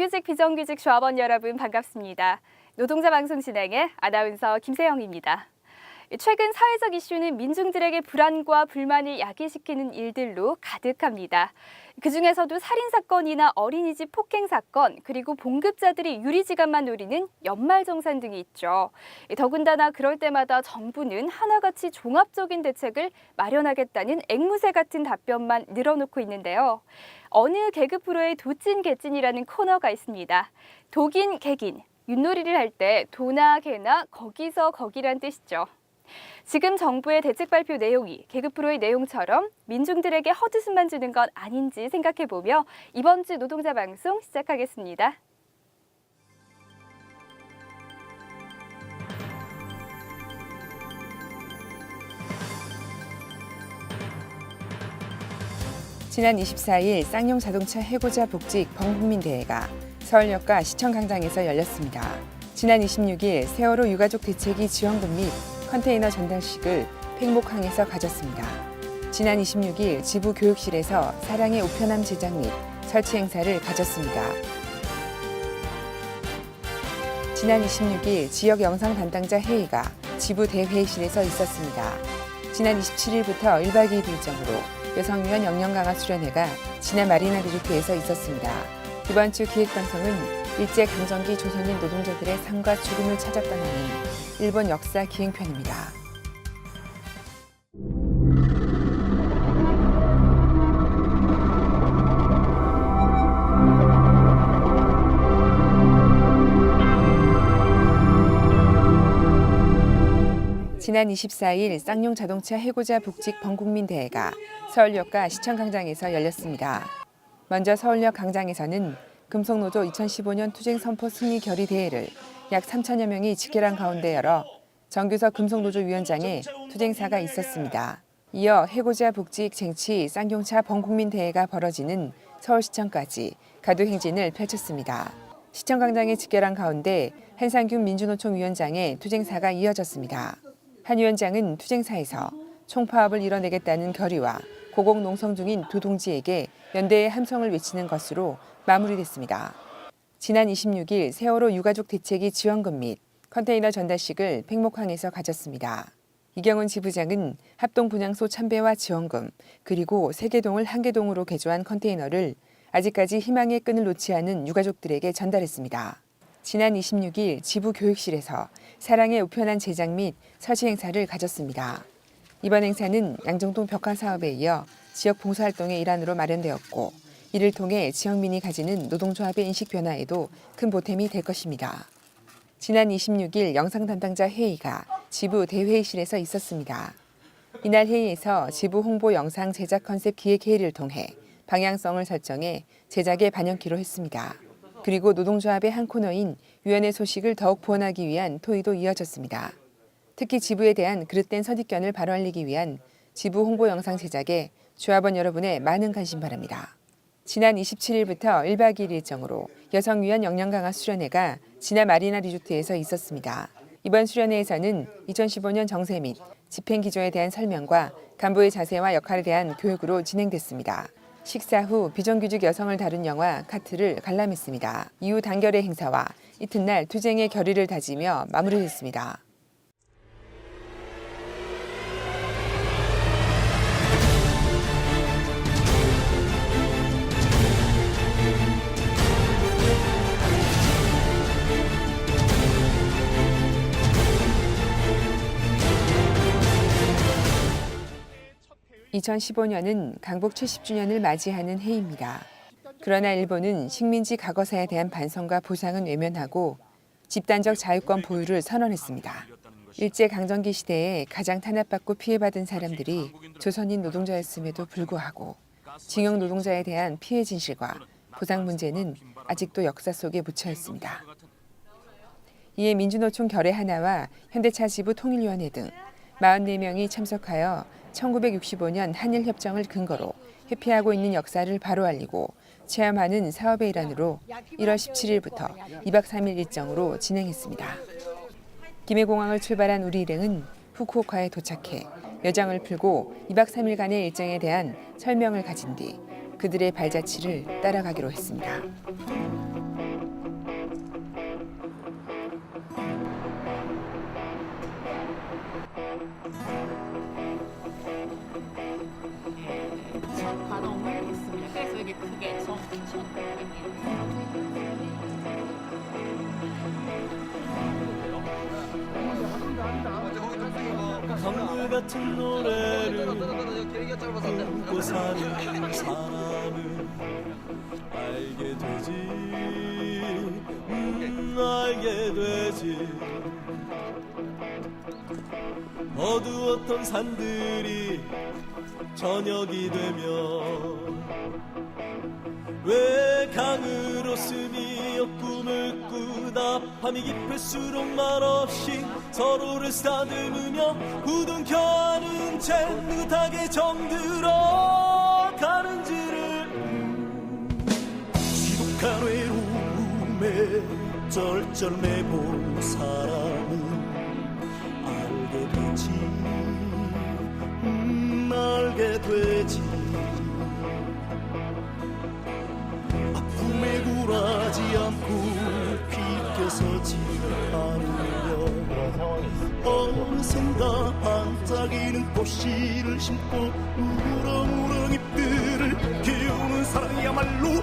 정규직 비정규직 조합원 여러분 반갑습니다. 노동자 방송 진행의 아나운서 김세영입니다. 최근 사회적 이슈는 민중들에게 불안과 불만을 야기시키는 일들로 가득합니다. 그 중에서도 살인 사건이나 어린이집 폭행 사건 그리고 봉급자들이 유리지갑만 노리는 연말정산 등이 있죠. 더군다나 그럴 때마다 정부는 하나같이 종합적인 대책을 마련하겠다는 앵무새 같은 답변만 늘어놓고 있는데요. 어느 개그 프로의 도찐 개찐이라는 코너가 있습니다. 독인 개긴 윷놀이를 할 때 도나 개나 거기서 거기란 뜻이죠. 지금 정부의 대책 발표 내용이 개그 프로의 내용처럼 민중들에게 헛웃음만 주는 건 아닌지 생각해 보며 이번 주 노동자 방송 시작하겠습니다. 지난 24일 쌍용 자동차 해고자 복직 범국민 대회가 서울역과 시청 광장에서 열렸습니다. 지난 26일 세월호 유가족 대책위 지원금 및 컨테이너 전달식을 팽목항에서 가졌습니다. 지난 26일 지부 교육실에서 사랑의 우편함 제작 및 설치 행사를 가졌습니다. 지난 26일 지역 영상 담당자 회의가 지부 대회의실에서 있었습니다. 지난 27일부터 1박 2일 일정으로 여성위원 역량 강화 수련회가 지난 마리나 리조트에서 있었습니다. 이번 주 기획방송은 일제 강점기 조선인 노동자들의 삶과 죽음을 떠나는 일본 역사 기행편입니다. 지난 24일 쌍용 자동차 해고자 복직 범국민 대회가 서울역과 시청 광장에서 열렸습니다. 먼저 서울역 광장에서는 금속노조 2015년 투쟁 선포 승리 결의 대회를 약 3천여 명이 직결한 가운데 열어 정규석 금속노조 위원장의 투쟁사가 있었습니다. 이어 해고자 복직 쟁취 쌍용차 범국민 대회가 벌어지는 서울시청까지 가도 행진을 펼쳤습니다. 시청 광장에 직결한 가운데 한상균 민주노총 위원장의 투쟁사가 이어졌습니다. 한 위원장은 투쟁사에서 총파업을 이뤄내겠다는 결의와 고공 농성 중인 두 동지에게 연대의 함성을 외치는 것으로 마무리됐습니다. 지난 26일 세월호 유가족 대책위 지원금 및 컨테이너 전달식을 팽목항에서 가졌습니다. 이경은 지부장은 합동 분향소 참배와 지원금 그리고 세개동을 한개동으로 개조한 컨테이너를 아직까지 희망의 끈을 놓지 않은 유가족들에게 전달했습니다. 지난 26일 지부 교육실에서 사랑의 우편한 제작 및 서시 행사를 가졌습니다. 이번 행사는 양정동 벽화 사업에 이어 지역 봉사활동의 일환으로 마련되었고 이를 통해 지역민이 가지는 노동조합의 인식 변화에도 큰 보탬이 될 것입니다. 지난 26일 영상 담당자 회의가 지부 대회의실에서 있었습니다. 이날 회의에서 지부 홍보 영상 제작 컨셉 기획 회의를 통해 방향성을 설정해 제작에 반영키로 했습니다. 그리고 노동조합의 한 코너인 위원회 소식을 더욱 보완하기 위한 토의도 이어졌습니다. 특히 지부에 대한 그릇된 선입견을 바로 알리기 위한 지부 홍보 영상 제작에 조합원 여러분의 많은 관심 바랍니다. 지난 27일부터 1박 2일 일정으로 여성위원 역량 강화 수련회가 지난 마리나 리조트에서 있었습니다. 이번 수련회에서는 2015년 정세 및 집행 기조에 대한 설명과 간부의 자세와 역할에 대한 교육으로 진행됐습니다. 식사 후 비정규직 여성을 다룬 영화 카트를 관람했습니다. 이후 단결의 행사와 이튿날 투쟁의 결의를 다지며 마무리됐습니다. (2015년은) 강복 (70주년을) 맞이하는 해입니다. 그러나 일본은 식민지 과거사에 대한 반성과 보상은 외면하고 집단적 자유권 보유를 선언했습니다. 일제 강점기 시대에 가장 탄압받고 피해받은 사람들이 조선인 노동자였음에도 불구하고 징용 노동자에 대한 피해 진실과 보상 문제는 아직도 역사 속에 묻혀 있습니다. 이에 민주노총 결의 하나와 현대차 지부 통일위원회 등 44명이 참석하여 1965년 한일협정을 근거로 회피하고 있는 역사를 바로 알리고 체험하는 사업의 일환으로 1월 17일부터 2박 3일 일정으로 진행했습니다. 김해공항을 출발한 우리 일행은 후쿠오카에 도착해 여정을 풀고 2박 3일간의 일정에 대한 설명을 가진 뒤 그들의 발자취를 따라가기로 했습니다. 이렇게 크게 이렇게. 강물 같은 노래를 꿈고 사는 사람은 알게 되지 음, 알게 되지 어두웠던 산들이 저녁이 되면 왜 강으로 스미어 꿈을 꾸다 밤이 깊을수록 말없이 서로를 쓰다듬으며 부둥켜안은 채 느긋하게 정들어 가는지를 지독한 외로움에 쩔쩔매본 사람은 알게 되지 음, 알게 되지 굴하지 않고 깊게 서지 않으려 어느샌가 반짝이는 꽃씨를 심고 우렁우렁 잎들을 키우는 사랑이야말로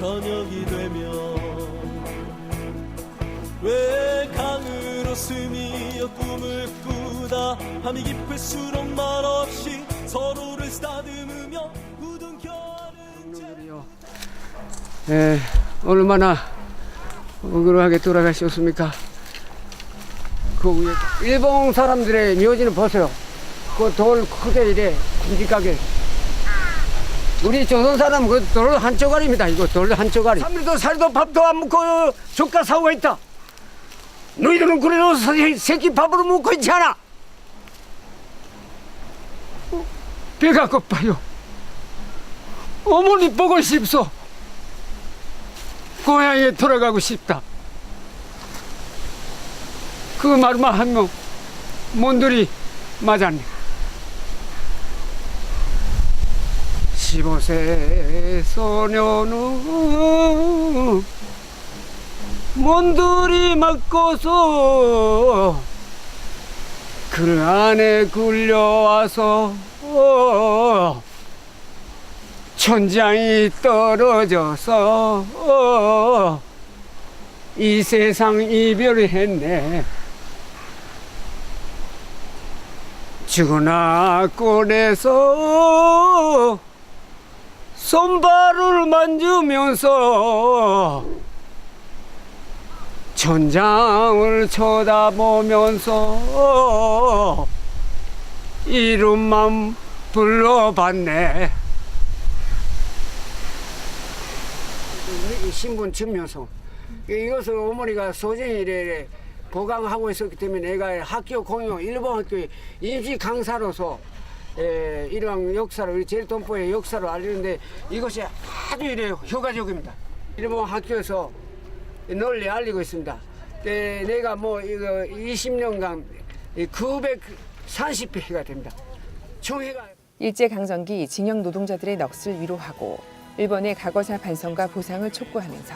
저녁이 되면 왜 강으로 스미어 꿈을 꾸다 밤이 깊을수록 말없이 서로를 쓰다듬으며 부둥켜안은 채 예, 얼마나 억울하게 돌아가셨습니까? 그 위에 일본 사람들의 묘지는 보세요. 그 돌 크게 이래 굵직하게. 우리 조선 사람 그돌한 쪼가리입니다. 이거 돌한 쪼가리. 삼리도 살도 밥도 안 먹고 조카 사고가 있다. 너희들은 그래도 새- 새끼 밥으로 먹고 있지 않아? 어, 배가 고파요. 어머니 보고 싶소. 고향에 돌아가고 싶다. 그 말만 하면 몬들이 맞았네. 15세 소녀는 몬들이 맞고서 그 안에 굴려와서 천장이 떨어져서 어, 이 세상 이별했네. 죽으나 꼴에서 손발을 만지면서 천장을 쳐다보면서 이름만 불러봤네. 이 신분 증명서 이것을 어머니가 소정이 이래 보강하고 있었기 때문에 내가 학교 공용 일본 학교의 임시 강사로서 에, 이러한 역사를 우리 제일동포의 역사를 알리는데 이것이 아주 이래 효과적입니다. 일본 학교에서 널리 알리고 있습니다. 에, 내가 뭐 이거 20년간 930회가 됩니다. 총회가 일제 강점기 징역 노동자들의 넋을 위로하고 일본의 과거사 반성과 보상을 촉구하면서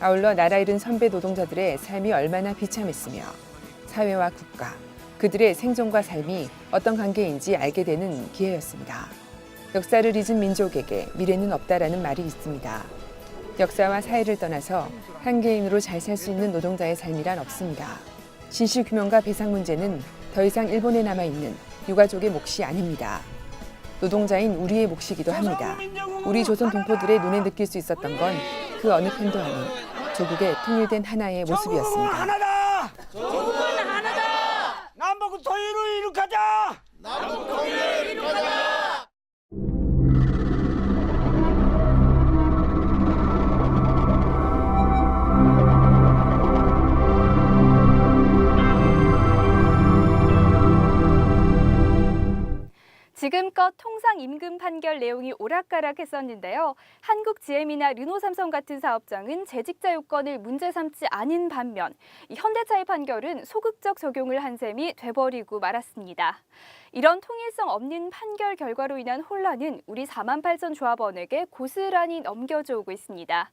아울러 나라 잃은 선배 노동자들의 삶이 얼마나 비참했으며 사회와 국가, 그들의 생존과 삶이 어떤 관계인지 알게 되는 기회였습니다. 역사를 잊은 민족에게 미래는 없다라는 말이 있습니다. 역사와 사회를 떠나서 한 개인으로 잘 살 수 있는 노동자의 삶이란 없습니다. 진실 규명과 배상 문제는 더 이상 일본에 남아 있는 유가족의 몫이 아닙니다. 노동자인 우리의 몫이기도 합니다. 우리 조선 동포들의 눈에 느낄 수 있었던 건 그 어느 편도 아닌 조국의 통일된 하나의 모습이었습니다. 남북 통일을 이룩하자. 지금 껏 통상 임금 판결 내용이 오락가락했었는데요. 한국 GM이나 르노삼성 같은 사업장은 재직자 요건을 문제 삼지 않은 반면 이 현대차의 판결은 소극적 적용을 한 셈이 돼버리고 말았습니다. 이런 통일성 없는 판결 결과로 인한 혼란은 우리 4만 8천 조합원에게 고스란히 넘겨져 오고 있습니다.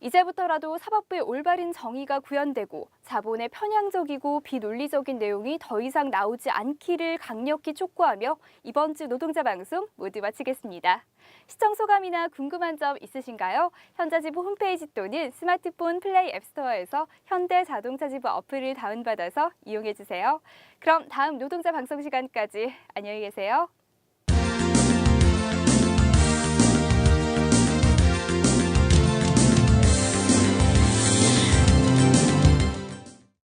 이제부터라도 사법부의 올바른 정의가 구현되고 자본의 편향적이고 비논리적인 내용이 더 이상 나오지 않기를 강력히 촉구하며 이번 주 노동자 방송 모두 마치겠습니다. 시청 소감이나 궁금한 점 있으신가요? 현자지부 홈페이지 또는 스마트폰 플레이 앱스토어에서 현대 자동차 지부 어플을 다운받아서 이용해 주세요. 그럼 다음 노동자 방송 시간까지 안녕히 계세요.